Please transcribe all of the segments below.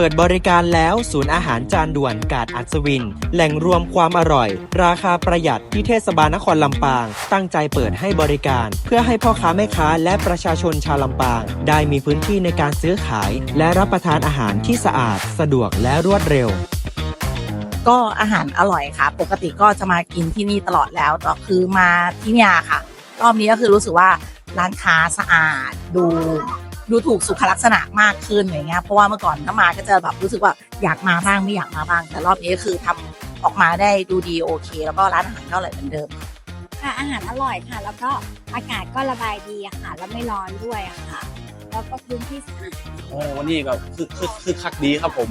เปิดบริการแล้วศูนย์อาหารจานด่วนกาดอัศวิน แหล่งรวมความอร่อย ราคาประหยัดที่เทศบาลนครลำปาง ตั้งใจเปิดให้บริการ เพื่อให้พ่อค้าแม่ค้าและประชาชนชาวลำปาง ได้มีพื้นที่ในการซื้อขาย และรับประทานอาหารที่สะอาด สะดวกและรวดเร็วก็อาหารอร่อยค่ะ ปกติก็จะมากินที่นี่ตลอดแล้วแต่คือมาที่นี่ค่ะ รอบนี้ก็คือรู้สึกว่าร้านค้าสะอาดดู ดูถูกสุขลักษณะมากขึ้นอย่างเงี้ยเพราะว่าเมื่อก่อนถ้ามาก็จะแบบรู้สึกว่าอยากมาบ้างไม่อยากมาบ้าง แต่รอบนี้ก็คือทำออกมาได้ดูดีโอเค แล้วก็ร้านอาหารก็อร่อยเหมือนเดิม ค่ะอาหารอร่อยค่ะ แล้วก็อากาศก็ระบายดีอะค่ะ แล้วไม่ร้อนด้วยอะค่ะ แล้วก็พื้นที่สะอาดโอ้วันนี้ก็คือคือคือคักดีครับผม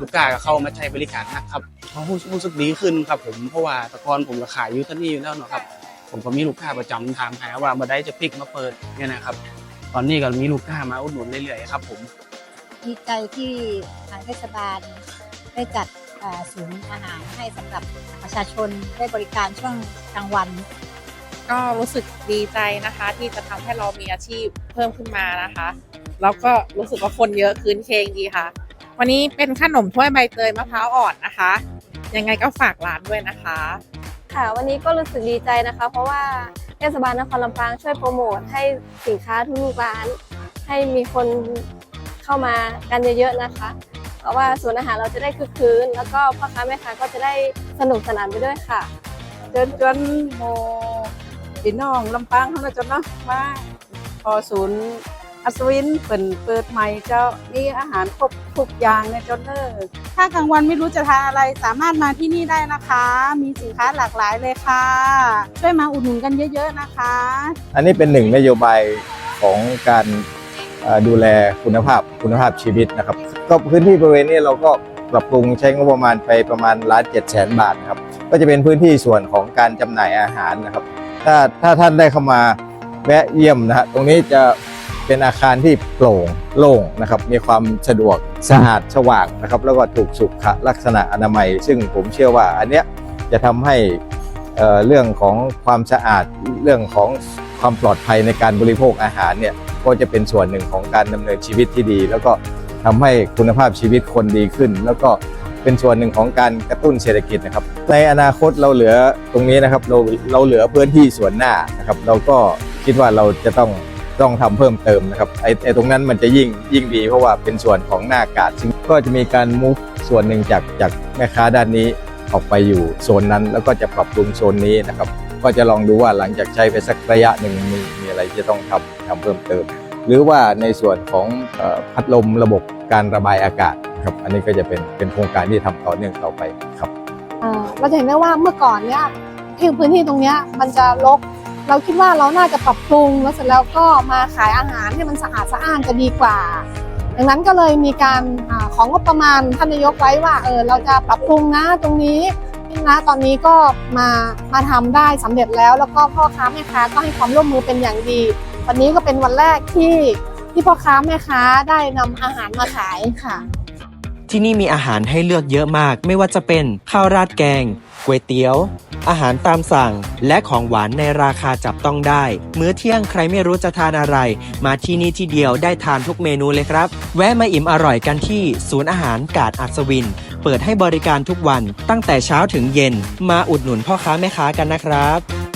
ลูกค้าก็เข้ามาใช้บริการนะครับเขารู้สึกดีขึ้นครับผมเพราะว่าแตะกอนผมก็ขายอยู่ที่นี่อยู่แล้วเนาะครับ ผมก็มีลูกค้าประจำถามหาว่าเมื่อใดจะพลิกมาเปิดเนี่ยนะครับ ตอนนี้ก็มีลูกค้ามาอุดหนุนเรื่อยๆครับ ผมดีใจที่ทางเทศบาลได้จัดเอ่อศูนย์อาหารให้สำหรับประชาชนได้บริการช่วงกลางวัน ก็รู้สึกดีใจนะคะ ที่จะทำให้เรามีอาชีพเพิ่มขึ้นมานะคะ แล้วก็รู้สึกว่าคนเยอะคืนเคงดีค่ะ วันนี้เป็นขนมถ้วยใบเตยมะพร้าวอ่อนนะคะ ยังไงก็ฝากร้านด้วยนะคะ ค่ะวันนี้ก็รู้สึกดีใจนะคะ เพราะว่า เทศบาลนครลำปางช่วยโปรโมทให้สินค้าทุกร้าน ให้มีคนเข้ามากันเยอะๆนะคะ เพราะว่าศูนย์อาหารเราจะได้คึกคืน แล้วก็พ่อค้าแม่ค้าก็จะได้สนุกสนานไปด้วยค่ะ จนจนโมพี่น้องลำปางเขานะจนเนาะมาพอศูนย์ อัศวินเปิดเปิดใหม่เจ้ามีอาหารครบทุกอย่างเนี่ยจนเนอร์ถ้ากลางวันไม่รู้จะทานอะไรสามารถมาที่นี่ได้นะคะ มีสินค้าหลากหลายเลยค่ะ ช่วยมาอุดหนุนกันเยอะๆนะคะ อันนี้เป็นหนึ่งนโยบายของการดูแลคุณภาพคุณภาพชีวิตนะครับ ก็พื้นที่บริเวณนี้เราก็ปรับปรุงใช้งบประมาณไปประมาณล้านเจ็ดแสนบาทนะครับ ก็จะเป็นพื้นที่ส่วนของการจำหน่ายอาหารนะครับ ถ้าถ้าท่านได้เข้ามาแวะเยี่ยมนะฮะตรงนี้จะ เป็นอาคารที่โปร่งโล่งนะครับ มีความสะดวกสะอาดสว่างนะครับ แล้วก็ถูกสุขลักษณะอนามัย ซึ่งผมเชื่อว่าอันเนี้ยจะทำให้เอ่อเรื่องของความสะอาดเรื่องของความปลอดภัยในการบริโภคอาหารเนี่ยก็จะเป็นส่วนหนึ่งของการดำเนินชีวิตที่ดี แล้วก็ทำให้คุณภาพชีวิตคนดีขึ้น แล้วก็เป็นส่วนหนึ่งของการกระตุ้นเศรษฐกิจนะครับ ในอนาคตเราเหลือตรงนี้นะครับเราเราเหลือพื้นที่ส่วนหน้านะครับ เราก็คิดว่าเราจะต้อง ต้องทำเพิ่มเติมนะครับไอ้ไอตรงนั้นมันจะยิ่งยิ่งดี เพราะว่าเป็นส่วนของหน้ากาดซึ่งก็จะมีการมุฟส่วนหนึ่งจากจากแม่ค้าด้านนี้ออกไปอยู่โซนนั้น แล้วก็จะปรับปรุงโซนนี้นะครับ ก็จะลองดูว่าหลังจากใช้ไปสักระยะหนึ่งมีมีอะไรที่ต้องทำทำเพิ่มเติม หรือว่าในส่วนของพัดลมระบบการระบายอากาศครับอันนี้ก็จะเป็นเป็นโครงการที่ทำต่อเนื่องต่อไปครับเอ่อเราจะเห็นได้ว่าเมื่อก่อนเนี่ยที่พื้นที่ตรงเนี้ยมันจะรก เราคิดว่าเราน่าจะปรับปรุงแล้วเสร็จแล้วก็มาขายอาหารให้มันสะอาดสะอ้านจะดีกว่า ดังนั้นก็เลยมีการอของงบประมาณท่านนายกไว้ว่าเออเราจะปรับปรุงนะตรงนี้นะตอนนี้ก็มามาทำได้สำเร็จแล้ว แล้วก็พ่อค้าแม่ค้าก็ให้ความร่วมมือเป็นอย่างดี วันนี้ก็เป็นวันแรกที่ที่พ่อค้าแม่ค้าได้นำอาหารมาขายค่ะ ที่นี่มีอาหารให้เลือกเยอะมาก ไม่ว่าจะเป็นข้าวราดแกงก๋วยเตี๋ยว อาหารตามสั่ง และของหวานในราคาจับต้องได้ มื้อเที่ยงใครไม่รู้จะทานอะไร มาที่นี่ที่เดียวได้ทานทุกเมนูเลยครับ แวะมาอิ่มอร่อยกันที่ศูนย์อาหารกาดอัศวิน เปิดให้บริการทุกวันตั้งแต่เช้าถึงเย็น มาอุดหนุนพ่อค้าแม่ค้ากันนะครับ